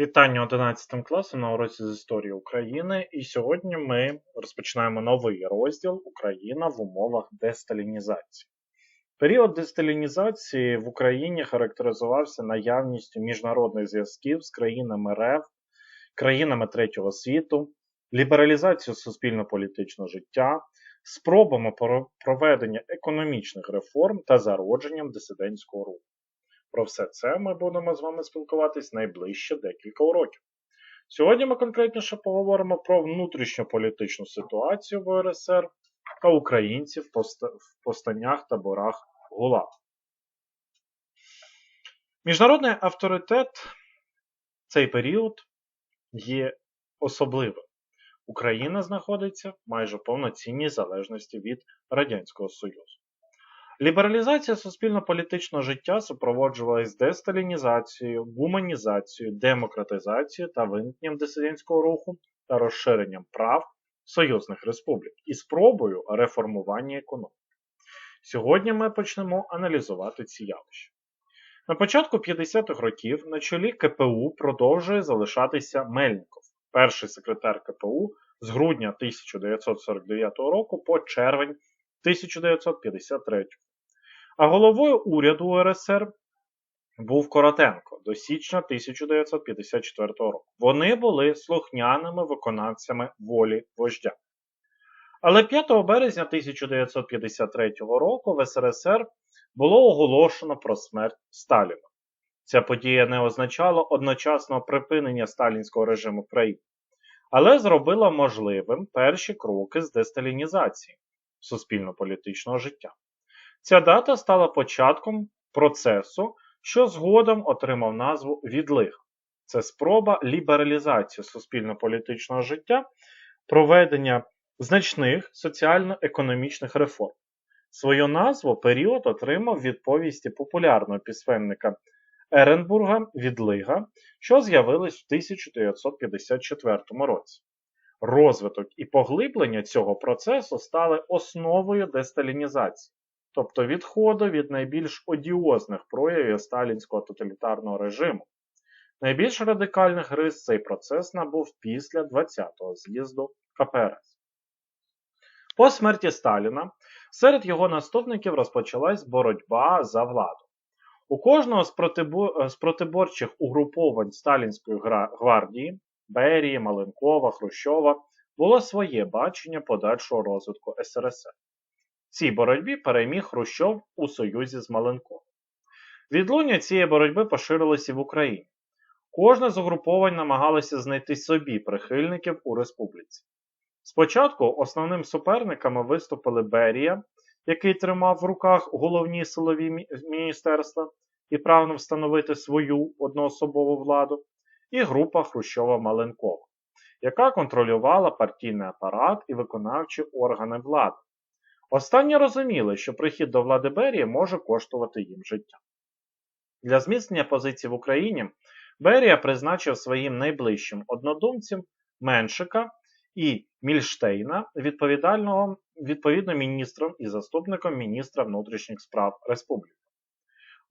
Вітання 11 класу на уроці з історії України. І сьогодні ми розпочинаємо новий розділ Україна в умовах десталінізації. Період десталінізації в Україні характеризувався наявністю міжнародних зв'язків з країнами РФ, країнами третього світу, лібералізацією суспільно-політичного життя, спробами проведення економічних реформ та зародженням дисидентського руху. Про все це ми будемо з вами спілкуватись найближче декілька уроків. Сьогодні ми конкретніше поговоримо про внутрішньополітичну ситуацію в УРСР та українців в повстаннях таборах ГУЛАГ. Міжнародний авторитет цей період є особливим. Україна знаходиться майже в повноцінній залежності від Радянського Союзу. Лібералізація суспільно-політичного життя супроводжувалась десталінізацією, гуманізацією, демократизацією та виникненням дисидентського руху та розширенням прав союзних республік і спробою реформування економіки. Сьогодні ми почнемо аналізувати ці явища. На початку 50-х років на чолі КПУ продовжує залишатися Мельников, перший секретар КПУ з грудня 1949 року по червень 1953 а головою уряду УРСР був Коротенко до січня 1954 року. Вони були слухняними виконавцями волі вождя. Але 5 березня 1953 року в СРСР було оголошено про смерть Сталіна. Ця подія не означала одночасного припинення сталінського режиму в країні, але зробила можливим перші кроки з десталінізації суспільно-політичного життя. Ця дата стала початком процесу, що згодом отримав назву відлиг. Це спроба лібералізації суспільно-політичного життя, проведення значних соціально-економічних реформ. Свою назву період отримав від повісті популярного письменника Еренбурга Відлига, що з'явилась в 1954 році. Розвиток і поглиблення цього процесу стали основою десталінізації тобто відходу від найбільш одіозних проявів сталінського тоталітарного режиму. Найбільш радикальних рис цей процес набув після 20-го з'їзду КПРС. По смерті Сталіна серед його наступників розпочалась боротьба за владу. У кожного з протиборчих угруповань Сталінської гвардії Берії, Маленкова, Хрущова було своє бачення подальшого розвитку СРСР цій боротьбі переміг Хрущов у союзі з Маленковим. Відлуння цієї боротьби поширилося в Україні. Кожне з угруповань намагалося знайти собі прихильників у республіці. Спочатку основним суперниками виступили Берія, який тримав в руках головні силові міністерства і прагнув встановити свою одноособову владу, і група Хрущова Маленкова, яка контролювала партійний апарат і виконавчі органи влади. Останні розуміли, що прихід до влади Берії може коштувати їм життя. Для зміцнення позицій в Україні Берія призначив своїм найближчим однодумцям Меншика і Мільштейна відповідального, відповідно міністром і заступником міністра внутрішніх справ Республіки.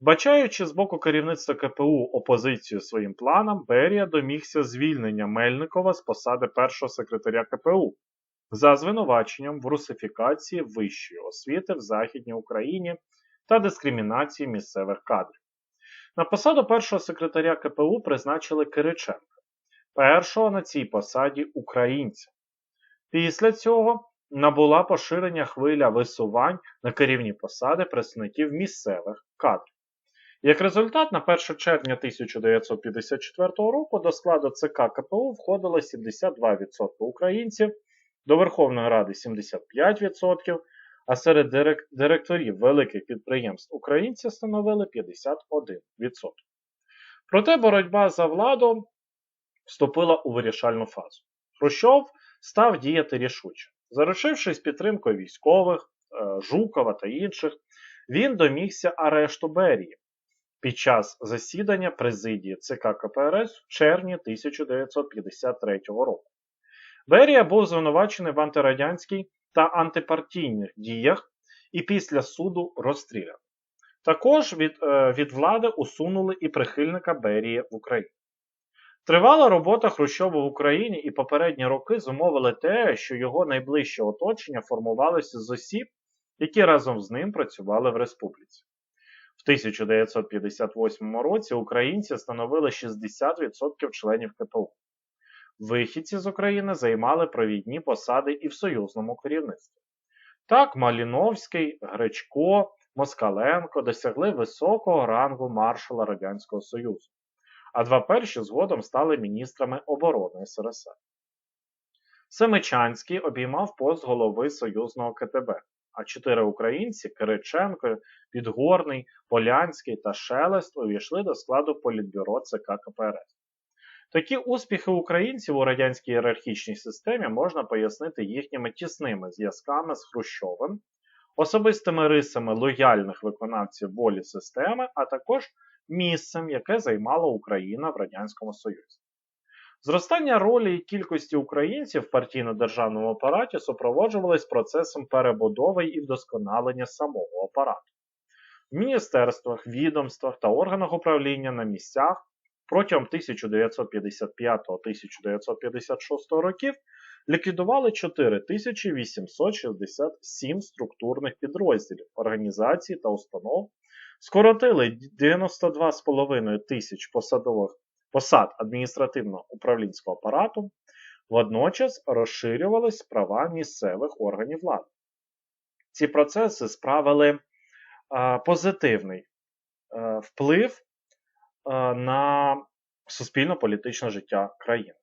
Вбачаючи з боку керівництва КПУ опозицію своїм планам, Берія домігся звільнення Мельникова з посади першого секретаря КПУ за звинуваченням в русифікації вищої освіти в Західній Україні та дискримінації місцевих кадрів. На посаду першого секретаря КПУ призначили Кириченка, першого на цій посаді українця. Після цього набула поширення хвиля висувань на керівні посади представників місцевих кадрів. Як результат, на 1 червня 1954 року до складу ЦК КПУ входило 72% українців, до Верховної Ради 75%, а серед директорів великих підприємств українці становили 51%. Проте боротьба за владу вступила у вирішальну фазу. Хрущов став діяти рішуче. Зарушившись підтримкою військових, е, Жукова та інших, він домігся арешту Берії під час засідання президії ЦК КПРС в червні 1953 року. Берія був звинувачений в антирадянській та антипартійних діях і після суду розстріляний. Також від, е, від влади усунули і прихильника Берії в Україні. Тривала робота Хрущова в Україні і попередні роки зумовили те, що його найближче оточення формувалося з осіб, які разом з ним працювали в республіці. В 1958 році українці становили 60% членів КПУ. Вихідці з України займали провідні посади і в союзному керівництві. Так, Маліновський, Гречко, Москаленко досягли високого рангу маршала Радянського Союзу, а два перші згодом стали міністрами оборони СРСР. Семичанський обіймав пост голови союзного КТБ, а чотири українці Кириченко, Підгорний, Полянський та Шелест увійшли до складу політбюро ЦК КПРС. Такі успіхи українців у радянській ієрархічній системі можна пояснити їхніми тісними зв'язками з Хрущовим, особистими рисами лояльних виконавців волі системи, а також місцем, яке займала Україна в Радянському Союзі. Зростання ролі і кількості українців в партійно-державному апараті супроводжувалось процесом перебудови і вдосконалення самого апарату. В міністерствах, відомствах та органах управління на місцях протягом 1955-1956 років ліквідували 4867 структурних підрозділів, організацій та установ, скоротили 92,5 тисяч посадових посад адміністративно-управлінського апарату, водночас розширювались права місцевих органів влади. Ці процеси справили позитивний а, вплив на суспільно-політичне життя країни.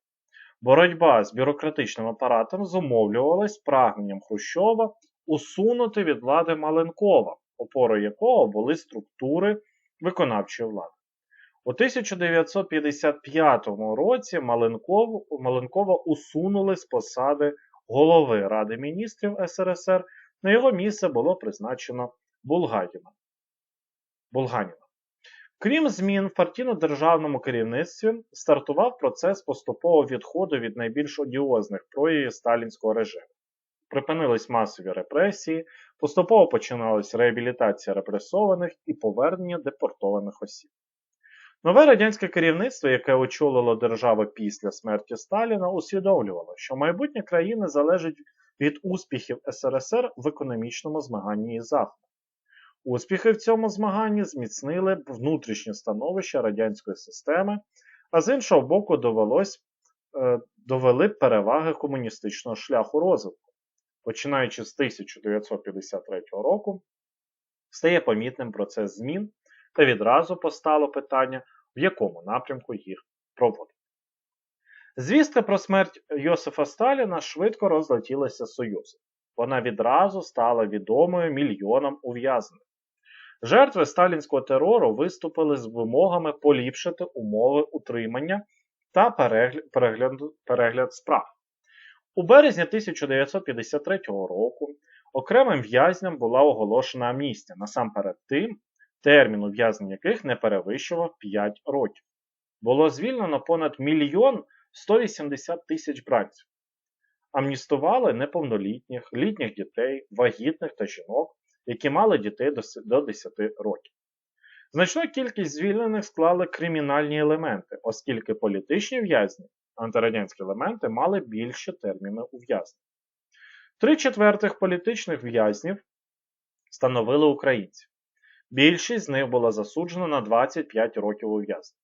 Боротьба з бюрократичним апаратом зумовлювалась прагненням Хрущова усунути від влади Маленкова, опорою якого були структури виконавчої влади. У 1955 році Маленков, Маленкова усунули з посади голови Ради міністрів СРСР. На його місце було призначено Булганіна. Крім змін в партійно-державному керівництві, стартував процес поступового відходу від найбільш одіозних проявів сталінського режиму. Припинились масові репресії, поступово починалась реабілітація репресованих і повернення депортованих осіб. Нове радянське керівництво, яке очолило державу після смерті Сталіна, усвідомлювало, що майбутнє країни залежить від успіхів СРСР в економічному змаганні із Заходом. Успіхи в цьому змаганні зміцнили внутрішнє становище радянської системи, а з іншого боку, довелось, е, довели переваги комуністичного шляху розвитку. Починаючи з 1953 року, стає помітним процес змін, та відразу постало питання, в якому напрямку їх проводити. Звістка про смерть Йосифа Сталіна швидко розлетілася Союзом. Вона відразу стала відомою мільйонам ув'язнених. Жертви сталінського терору виступили з вимогами поліпшити умови утримання та перегляд, перегляд, справ. У березні 1953 року окремим в'язням була оголошена амністія, насамперед тим, термін ув'язнення яких не перевищував 5 років. Було звільнено понад мільйон 180 тисяч бранців. Амністували неповнолітніх, літніх дітей, вагітних та жінок, які мали дітей до 10 років. Значну кількість звільнених склали кримінальні елементи, оскільки політичні в'язні, антирадянські елементи мали більше терміни ув'язнення. Три четвертих політичних в'язнів становили українці. Більшість з них була засуджена на 25 років ув'язнення.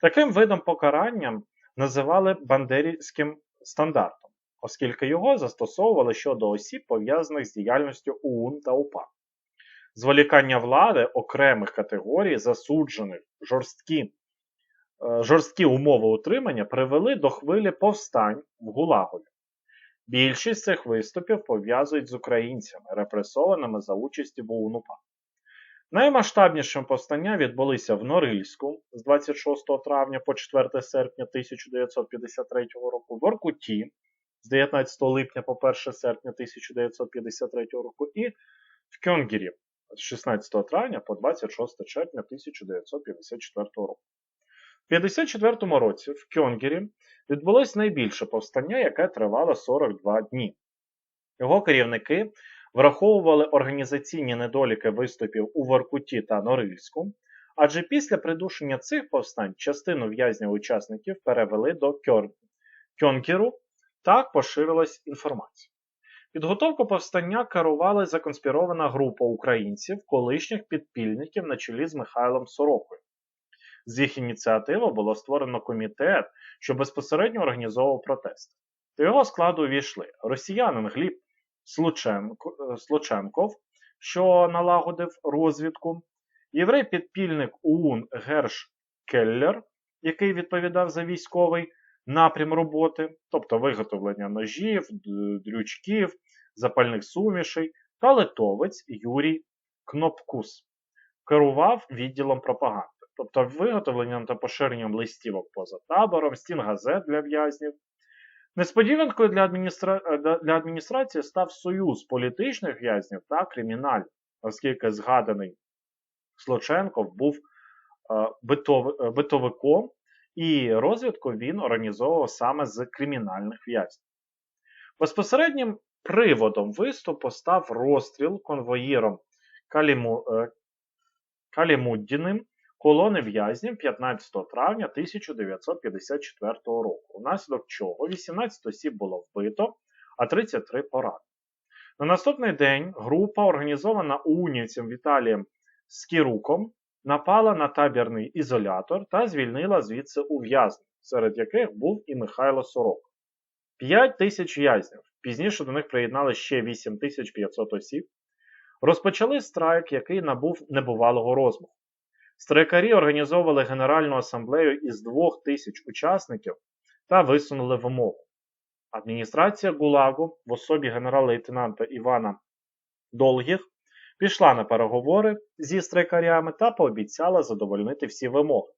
Таким видом покаранням називали бандерівським стандартом, оскільки його застосовували щодо осіб, пов'язаних з діяльністю ОУН та УПА. Зволікання влади окремих категорій засуджених жорсткі, е, жорсткі умови утримання привели до хвилі повстань в Гулагові. Більшість цих виступів пов'язують з українцями, репресованими за участі в ОУН-УПА. Наймасштабніші повстання відбулися в Норильську з 26 травня по 4 серпня 1953 року, в Оркуті з 19 липня по 1 серпня 1953 року і в Кьонгірі з 16 травня по 26 червня 1954 року. В 1954 році в Кьонгірі відбулось найбільше повстання, яке тривало 42 дні. Його керівники враховували організаційні недоліки виступів у Воркуті та Норильську, Адже після придушення цих повстань частину в'язнів-учасників перевели до Кьор... Так поширилась інформація. Підготовку повстання керувала законспірована група українців, колишніх підпільників на чолі з Михайлом Сорокою. З їх ініціативи було створено комітет, що безпосередньо організовував протести. До його складу увійшли росіянин Гліб Слученко, Слученков, що налагодив розвідку, єврей-підпільник УУН Герш Келлер, який відповідав за військовий напрям роботи, тобто виготовлення ножів, дрючків, запальних сумішей, та литовець Юрій Кнопкус, керував відділом пропаганди, тобто виготовленням та поширенням листівок поза табором, стін газет для в'язнів. Несподіванкою для, адміністра... для адміністрації став союз політичних в'язнів та кримінальних, оскільки згаданий Слоченков був битов... битовиком і розвідку він організовував саме з кримінальних в'язнів. Безпосереднім приводом виступу став розстріл конвоїром Каліму... Калімуддіним колони в'язнів 15 травня 1954 року, унаслідок чого 18 осіб було вбито, а 33 поранено. На наступний день група, організована унівцем Віталієм Скіруком, напала на табірний ізолятор та звільнила звідси ув'язнень, серед яких був і Михайло Сорок. 5 тисяч в'язнів, пізніше до них приєднали ще 8500 осіб, розпочали страйк, який набув небувалого розмаху. Страйкарі організовували Генеральну асамблею із двох тисяч учасників та висунули вимогу. Адміністрація Гулагу в особі генерал-лейтенанта Івана Долгіх пішла на переговори зі страйкарями та пообіцяла задовольнити всі вимоги.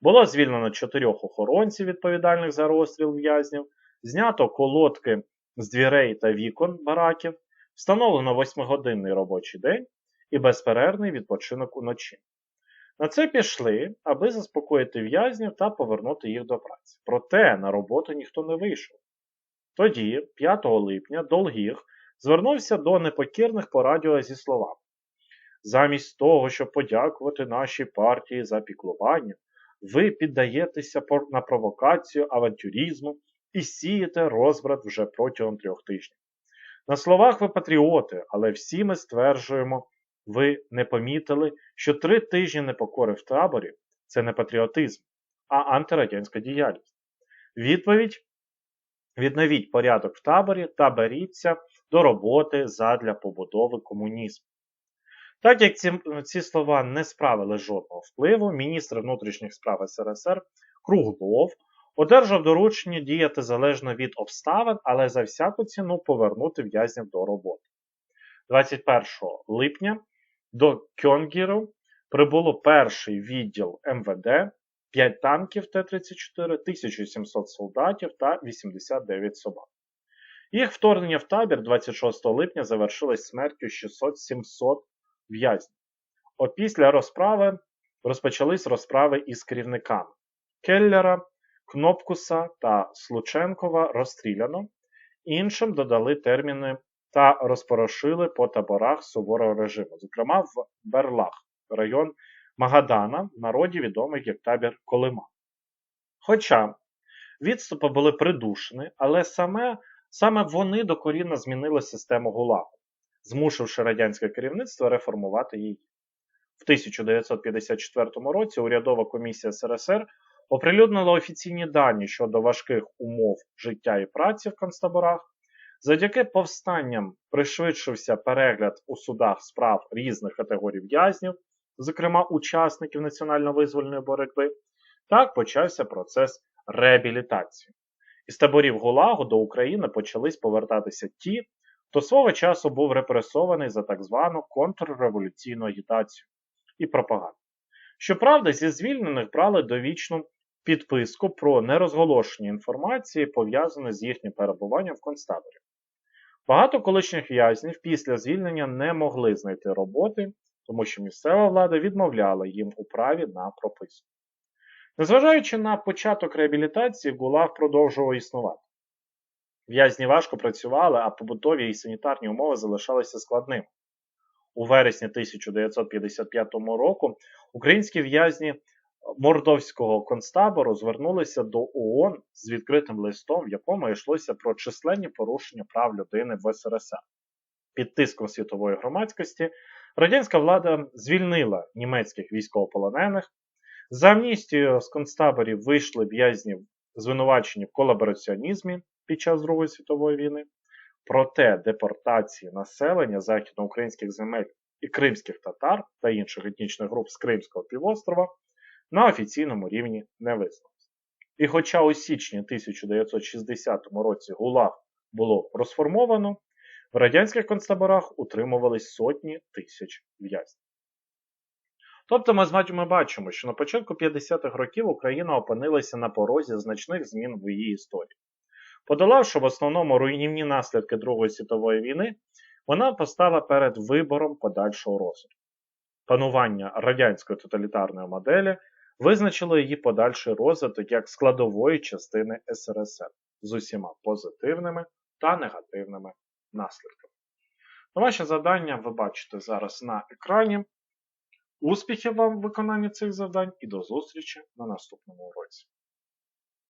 Було звільнено чотирьох охоронців, відповідальних за розстріл в'язнів, знято колодки з дверей та вікон бараків, встановлено восьмигодинний робочий день і безперервний відпочинок уночі. На це пішли, аби заспокоїти в'язнів та повернути їх до праці. Проте на роботу ніхто не вийшов. Тоді, 5 липня, Долгіх звернувся до непокірних по радіо зі словами: Замість того, щоб подякувати нашій партії за піклування, ви піддаєтеся на провокацію авантюризму і сієте розбрат вже протягом трьох тижнів. На словах ви патріоти, але всі ми стверджуємо, ви не помітили, що три тижні непокори в таборі це не патріотизм, а антирадянська діяльність. Відповідь відновіть порядок в таборі та беріться до роботи задля побудови комунізму. Так як ці, ці слова не справили жодного впливу, міністр внутрішніх справ СРСР Круглов одержав доручення діяти залежно від обставин, але за всяку ціну повернути в'язнів до роботи. 21 липня до Кьонгіру прибуло перший відділ МВД, 5 танків Т-34, 1700 солдатів та 89 собак. Їх вторгнення в табір 26 липня завершилось смертю 600-700 в'язнів. Опісля розправи розпочались розправи із керівниками Келлера, Кнопкуса та Слученкова розстріляно, іншим додали терміни та розпорошили по таборах суворого режиму, зокрема в Берлах, район Магадана, народі відомий як табір Колима. Хоча відступи були придушені, але саме саме вони докорінно змінили систему ГУЛАГу, змусивши радянське керівництво реформувати її. В 1954 році урядова комісія СРСР оприлюднила офіційні дані щодо важких умов життя і праці в концтаборах, Завдяки повстанням пришвидшився перегляд у судах справ різних категорій в'язнів, зокрема учасників національно-визвольної боротьби, так почався процес реабілітації. Із таборів Гулагу до України почались повертатися ті, хто свого часу був репресований за так звану контрреволюційну агітацію і пропаганду. Щоправда, зі звільнених брали довічну підписку про нерозголошення інформації, пов'язаної з їхнім перебуванням в концтаборі. Багато колишніх в'язнів після звільнення не могли знайти роботи, тому що місцева влада відмовляла їм у праві на прописку. Незважаючи на початок реабілітації, ГУЛАГ продовжував існувати. В'язні важко працювали, а побутові і санітарні умови залишалися складними. у вересні 1955 року українські в'язні Мордовського концтабору звернулися до ООН з відкритим листом, в якому йшлося про численні порушення прав людини в СРСР. Під тиском світової громадськості радянська влада звільнила німецьких військовополонених. За амністією з концтаборів вийшли в'язні звинувачені в колабораціонізмі під час Другої світової війни. Проте депортації населення західноукраїнських земель і кримських татар та інших етнічних груп з Кримського півострова на офіційному рівні не визнався. І хоча у січні 1960 році ГУЛАГ було розформовано, в радянських концтаборах утримувались сотні тисяч в'язнів. Тобто ми вами бачимо, що на початку 50-х років Україна опинилася на порозі значних змін в її історії. Подолавши в основному руйнівні наслідки Другої світової війни, вона постала перед вибором подальшого розвитку. Панування радянської тоталітарної моделі визначило її подальший розвиток як складової частини СРСР з усіма позитивними та негативними наслідками. Домашнє завдання ви бачите зараз на екрані. Успіхів вам в виконанні цих завдань і до зустрічі на наступному уроці.